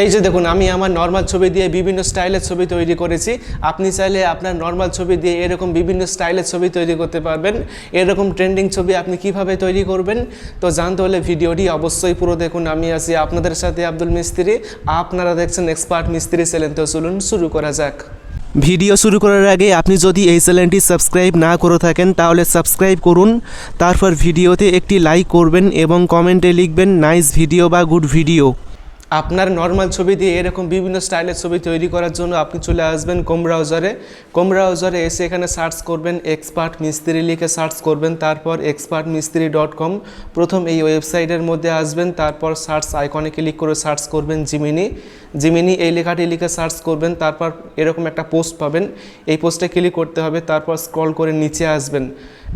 এই যে দেখুন, আমি আমার নর্মাল ছবি দিয়ে বিভিন্ন স্টাইলের ছবি তৈরি করেছি। আপনি চাইলে আপনার নর্মাল ছবি দিয়ে এরকম বিভিন্ন স্টাইলের ছবি তৈরি করতে পারবেন। এরকম ট্রেন্ডিং ছবি আপনি কীভাবে তৈরি করবেন, তো জানতে হলে ভিডিওটি অবশ্যই পুরো দেখুন। আমি আছি আপনাদের সাথে আব্দুল মিস্ত্রি। আপনারা দেখছেন এক্সপার্ট মিস্ত্রি চ্যানেল তো চলুন শুরু করা যাক। ভিডিও শুরু করার আগে আপনি যদি এই চ্যানেলটি সাবস্ক্রাইব না করে থাকেন, তাহলে সাবস্ক্রাইব করুন। তারপর ভিডিওতে একটি লাইক করবেন এবং কমেন্টে লিখবেন নাইস ভিডিও বা গুড ভিডিও আপনার নর্মাল ছবি দিয়ে এরকম বিভিন্ন স্টাইলের ছবি তৈরি করার জন্য আপনি চলে আসবেন কোম ব্রাউজারে কোম ব্রাউজারে এসে এখানে সার্চ করবেন এক্সপার্ট মিস্ত্রি লিখে সার্চ করবেন, তারপর এক্সপার্ট মিস্ত্রি ডট কম প্রথম এই ওয়েবসাইটের মধ্যে আসবেন, তারপর সার্চ আইকনে ক্লিক করে সার্চ করবেন জিমিনি জিমিনি এই লেখাটি লিখে সার্চ করবেন, তারপর এরকম একটা পোস্ট পাবেন। এই পোস্টে ক্লিক করতে হবে, তারপর স্ক্রল করে নিচে আসবেন।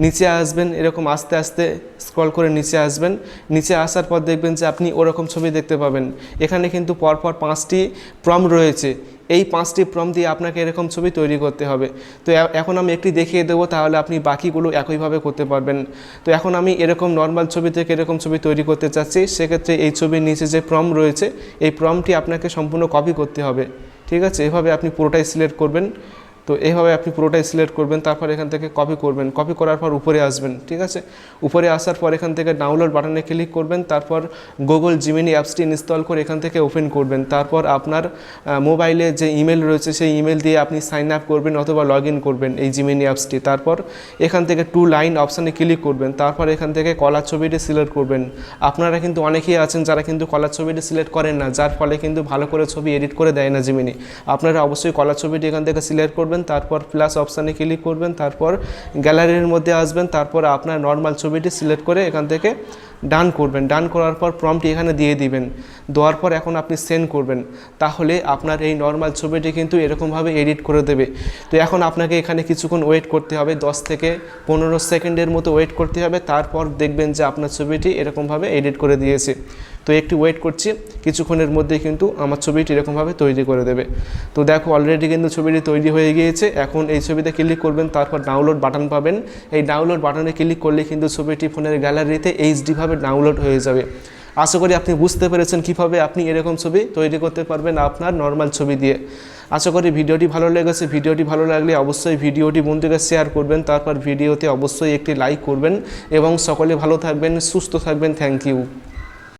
নিচে আসবেন, এরকম আস্তে আস্তে স্ক্রল করে নিচে আসবেন। নিচে আসার পর দেখবেন যে আপনি ওরকম ছবি দেখতে পাবেন। এখানে কিন্তু পরপর পাঁচটি প্রম রয়েছে। এই পাঁচটি প্রম দিয়ে আপনাকে এরকম ছবি তৈরি করতে হবে। তো এখন আমি একটি দেখিয়ে দেবো, তাহলে আপনি বাকিগুলো একইভাবে করতে পারবেন। তো এখন আমি এরকম নর্মাল ছবি থেকে এরকম ছবি তৈরি করতে চাচ্ছি। সেক্ষেত্রে এই ছবির নিচে যে প্রম রয়েছে, এই প্রমটি আপনাকে সম্পূর্ণ কপি করতে হবে। ঠিক আছে? এভাবে আপনি পুরোটাই সিলেক্ট করবেন। তো এইভাবে আপনি পুরোটাই সিলেক্ট করবেন, তারপর এখান থেকে কপি করবেন। কপি করার পর উপরে আসবেন, ঠিক আছে? উপরে আসার পর এখান থেকে ডাউনলোড বাটনে ক্লিক করবেন, তারপর গুগল জিমিনি অ্যাপসটি ইনস্টল করে এখান থেকে ওপেন করবেন। তারপর আপনার মোবাইলে যে ইমেল রয়েছে, সেই ইমেল দিয়ে আপনি সাইন আপ করবেন অথবা লগ ইন করবেন এই জিমিনি অ্যাপসটি তারপর এখান থেকে টু লাইন অপশানে ক্লিক করবেন, তারপর এখান থেকে কলার ছবিটি সিলেক্ট করবেন। আপনারা কিন্তু অনেকেই আছেন যারা কিন্তু কলার ছবিটি সিলেক্ট করেন না, যার ফলে কিন্তু ভালো করে ছবি এডিট করে দেয় না জিমিনি আপনারা অবশ্যই কলার ছবিটি এখান থেকে সিলেক্ট করবেন তারপর প্লাস অপশানে ক্লিক করবেন, তারপর গ্যালারির মধ্যে আসবেন, তারপর আপনার নর্মাল ছবিটি সিলেক্ট করে এখান থেকে ডান করবেন। ডান করার পর প্রমটি এখানে দিয়ে দিবেন। দেওয়ার পর এখন আপনি সেন্ড করবেন। তাহলে আপনার এই নর্মাল ছবিটি কিন্তু এরকমভাবে এডিট করে দেবে। তো এখন আপনাকে এখানে কিছুক্ষণ ওয়েট করতে হবে। দশ থেকে পনেরো সেকেন্ডের মতো ওয়েট করতে হবে। তারপর দেখবেন যে আপনার ছবিটি এরকমভাবে এডিট করে দিয়েছে। তো একটু ওয়েট করছি, কিছুক্ষণের মধ্যে কিন্তু আমার ছবিটি এরকমভাবে তৈরি করে দেবে। তো দেখো অলরেডি কিন্তু ছবিটি তৈরি হয়ে গিয়েছে, এখন এই ছবিতে ক্লিক করবেন, তারপর ডাউনলোড বাটন পাবেন। এই ডাউনলোড বাটনে ক্লিক করলে কিন্তু ছবিটি ফোনের গ্যালারিতে এইচডিভাবে ডাউনলোড হয়ে যাবে। আশা করি আপনি বুঝতে পেরেছেন কীভাবে আপনি এরকম ছবি তৈরি করতে পারবেন আপনার নর্মাল ছবি দিয়ে। আশা করি ভিডিওটি ভালো লেগেছে, ভিডিওটি ভালো লাগলে অবশ্যই ভিডিওটি বন্ধুকে শেয়ার করবেন, তারপর ভিডিওতে অবশ্যই একটি লাইক করবেন। এবং সকলে ভালো থাকবেন, সুস্থ থাকবেন থ্যাংক ইউ